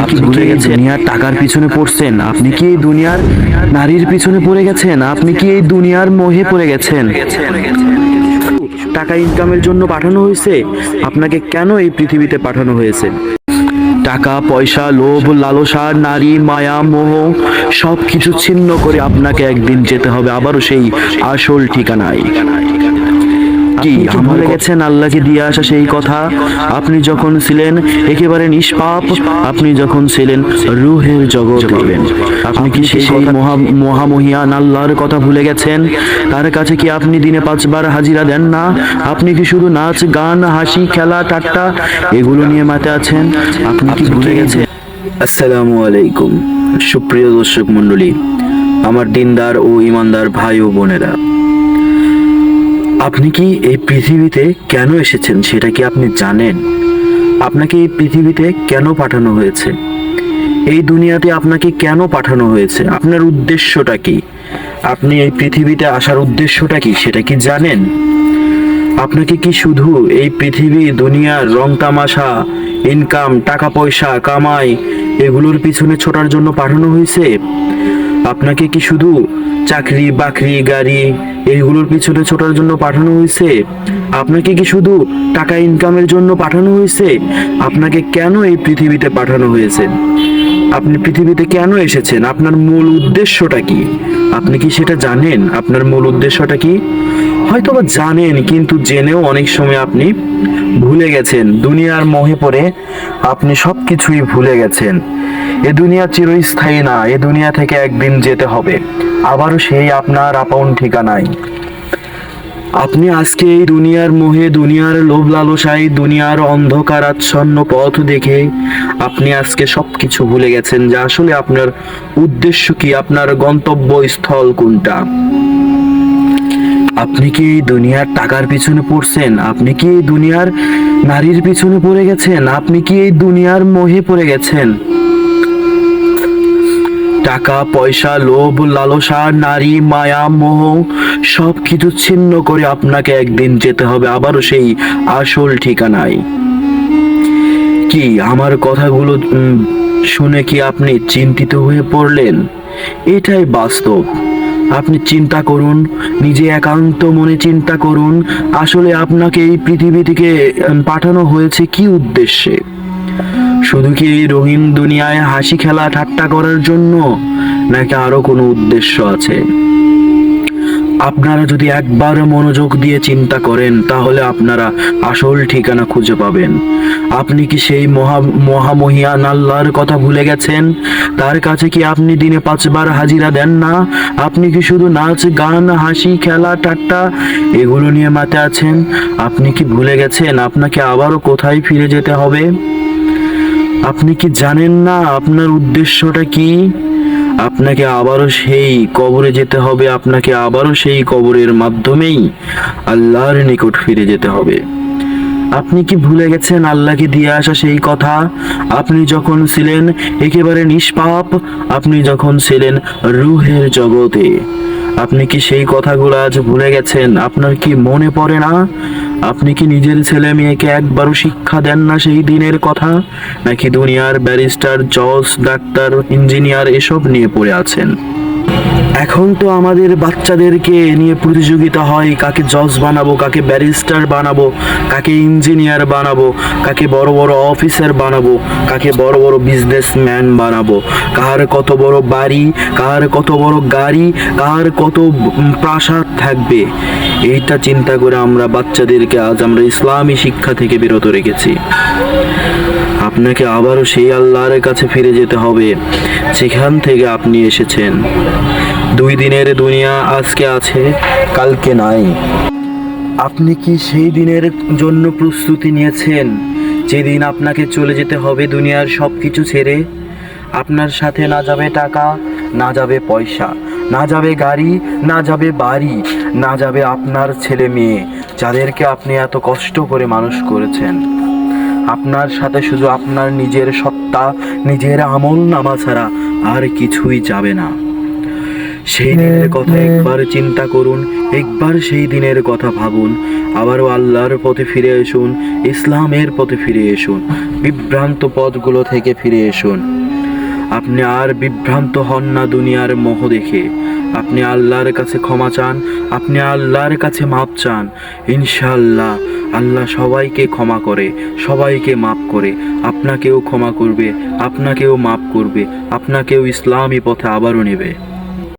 আপনি কি দুনিয়ার টাকার পিছনে পড়ছেন? আপনি কি এই দুনিয়ার নারীর পিছনে পড়ে গেছেন? আপনি কি এই দুনিয়ার মোহে পড়ে গেছেন? টাকা ইনকামের জন্য পাঠানো হয়েছে? আপনাকে কেন এই পৃথিবীতে পাঠানো হয়েছে? টাকা পয়সা লোভ লালসা নারী মায়া মোহ সব কিছু ছিন্ন করে আপনাকে একদিন যেতে হবে। আবারও সেই আসল ঠিকানায়। কি ভুলে গেছেন আল্লাহকে দিয়ে আসা সেই কথা? আপনি যখন ছিলেন একেবারে নিষ্পাপ আপনি যখন ছিলেন রুহের জগৎ পাবেন। আপনি কি সেই মহা মহামহিয়ান আল্লাহর কথা ভুলে গেছেন? তার কাছে কি আপনি দিনে পাঁচবার হাজিরা দেন না? আপনি কি শুধু নাচ গান হাসি খেলা ঠাট্টা এগুলো নিয়ে মাতে আছেন? আপনি কি ভুলে গেছেন? আসসালামু আলাইকুম। সুপ্রিয় দর্শক মণ্ডলী আমার দিনদার ও ইমানদার ভাই ও বোনেরা আপনি কি এই পৃথিবীতে কেন এসেছেন সেটা কি আপনি জানেন? আপনাকে এই পৃথিবীতে কেন পাঠানো হয়েছে? এই দুনিয়াতে আপনাকে কেন পাঠানো হয়েছে? আপনার উদ্দেশ্যটা কি? আপনি এই পৃথিবীতে আসার উদ্দেশ্যটা কি সেটা কি জানেন? আপনাকে কি শুধু এই পৃথিবী, দুনিয়ার রং তামাশা ইনকাম টাকা পয়সা, কামাই, এগুলোর পিছনে ছোটার জন্য পাঠানো হয়েছে? আপনাকে কি শুধু চাকরি, বাকরি, গাড়ি এইগুলোর পিছনে ছোটার জন্য পাঠানো হয়েছে? আপনাকে কি শুধু টাকা ইনকামের জন্য পাঠানো হয়েছে? আপনাকে কেন এই পৃথিবীতে পাঠানো হয়েছে? আপনি পৃথিবীতে কেন এসেছেন? আপনার মূল উদ্দেশ্যটা কি? আপনি কি সেটা জানেন? আপনার মূল উদ্দেশ্যটা কি? হয়তো বা জানেন, কিন্তু জেনেও অনেক সময় আপনি ভুলে গেছেন। দুনিয়ার মোহে পড়ে আপনি সব কিছুই ভুলে গেছেন। এ দুনিয়া চিরস্থায়ী না, এ দুনিয়া থেকে একদিন যেতে হবে। আবারও সেই আপনার আপন ঠিকানায়। আপনি আজকে এই দুনিয়ার মোহে, দুনিয়ার লোভ লালসায় দুনিয়ার অন্ধকার আচ্ছন্ন পথ দেখে আপনি আজকে সবকিছু ভুলে গেছেন, যে আসলে আপনার উদ্দেশ্য কি, আপনার গন্তব্য স্থল কোনটা? আপনি কি দুনিয়ার টাকার পিছনে পড়ছেন? আপনি কি দুনিয়ার নারীর পিছনে পড়ে গেছেন? আপনি কি এই দুনিয়ার মোহে পড়ে গেছেন? টাকা, পয়সা, লোভ, লালসা, নারী, মায়া, মোহ সব কিছু ছিন্ন করে আপনাকে একদিন যেতে হবে। আবারও সেই আসল ঠিকানায়। কি আমার কথাগুলো শুনে কি আপনি চিন্তিত হয়ে পড়লেন? এটাই বাস্তব। আপনি চিন্তা করুন, নিজে একান্ত মনে চিন্তা করুন, আসলে আপনাকে এই পৃথিবী থেকে পাঠানো হয়েছে কি উদ্দেশ্যে? শুধু কি এই রঙিন দুনিয়ায় হাসি খেলা ঠাট্টা করার জন্য, নাকি আরও কোনো উদ্দেশ্য আছে? আপনারা যদি একবার মনোযোগ দিয়ে চিন্তা করেন, তাহলে আপনারা আসল ঠিকানা খুঁজে পাবেন। আপনি কি সেই মহা মহামহিয়ান আল্লাহর কথা ভুলে গেছেন? তার কাছে কি আপনি দিনে পাঁচবার হাজিরা দেন না? আপনি কি শুধু নাচ, গান, হাসি, খেলা, ঠাট্টা এগুলো নিয়ে মাতে আছেন? আপনি কি ভুলে গেছেন আপনাকে আবারও কোথায় ফিরে যেতে হবে? আপনি কি জানেন না আপনার উদ্দেশ্যটা কি? আপনাকে আবারও সেই কবরে যেতে হবে, আপনাকে আবারও সেই কবরের মাধ্যমেই আল্লাহর নিকট ফিরে যেতে হবে। আপনি কি ভুলে গেছেন আল্লাহকে দিয়ে আসা সেই কথা? আপনি যখন ছিলেন একেবারে নিষ্পাপ, আপনি যখন ছিলেন রুহের জগতে। আপনি কি সেই কথাগুলো আজ ভুলে গেছেন? আপনার কি মনে পড়ে না? আপনি কি নিজের ছেলে মেয়েকে একবারও শিক্ষা দেন না সেই দিনের কথা? নাকি দুনিয়ার ব্যারিস্টার, জজ, ডাক্তার, ইঞ্জিনিয়ার এসব নিয়ে পড়ে আছেন? এখন তো আমাদের বাচ্চাদেরকে নিয়ে প্রতিযোগিতা হয়, কাকে জজ বানাবো, কাকে ব্যারিস্টার বানাবো, কাকে ইঞ্জিনিয়ার বানাবো, কাকে বড় বড় অফিসার বানাবো, কাকে বড় বড় বিজনেসম্যান বানাবো, কার কত বড় বাড়ি, কার কত বড় গাড়ি, কার কত প্রাসাদ থাকবে। এইটা চিন্তা করে আমরা বাচ্চাদেরকে আজ আমরা ইসলামী শিক্ষা থেকে বিরত রেখেছি। আপনাকে আবারও সেই আল্লাহর কাছে ফিরে যেতে হবে সেখান থেকে আপনি এসেছেন। দুই দিনের দুনিয়া আজকে আছে, কালকে নাই। আপনি কি সেই দিনের জন্য প্রস্তুতি নিয়েছেন, যেদিন আপনাকে চলে যেতে হবে দুনিয়ার সব কিছু ছেড়ে? আপনার সাথে না যাবে টাকা, না যাবে পয়সা। না যাবে গাড়ি, না যাবে বাড়ি, না যাবে আপনার ছেলে মেয়ে, যাদেরকে আপনি এত কষ্ট করে মানুষ করেছেন। আপনার সাথে শুধু আপনার নিজের সত্তা, নিজের আমল নামা ছাড়া আর কিছুই যাবে না। সেই দিনের কথা একবার চিন্তা করুন, একবার সেই দিনের কথা ভাবুন, আবারও আল্লাহর পথে ফিরে এসুন, ইসলামের পথে ফিরে এসুন, বিভ্রান্ত পথগুলো থেকে ফিরে এসুন। আপনি আর বিভ্রান্ত হন না দুনিয়ার মোহ দেখে। আপনি আল্লাহর কাছে ক্ষমা চান, আপনি আল্লাহর কাছে মাপ চান। ইনশাআল্লাহ, আল্লাহ সবাইকে ক্ষমা করে, সবাইকে মাপ করে। আপনাকেও ক্ষমা করবে, আপনাকেও মাপ করবে, আপনাকেও ইসলামী পথে আবারও নেবে।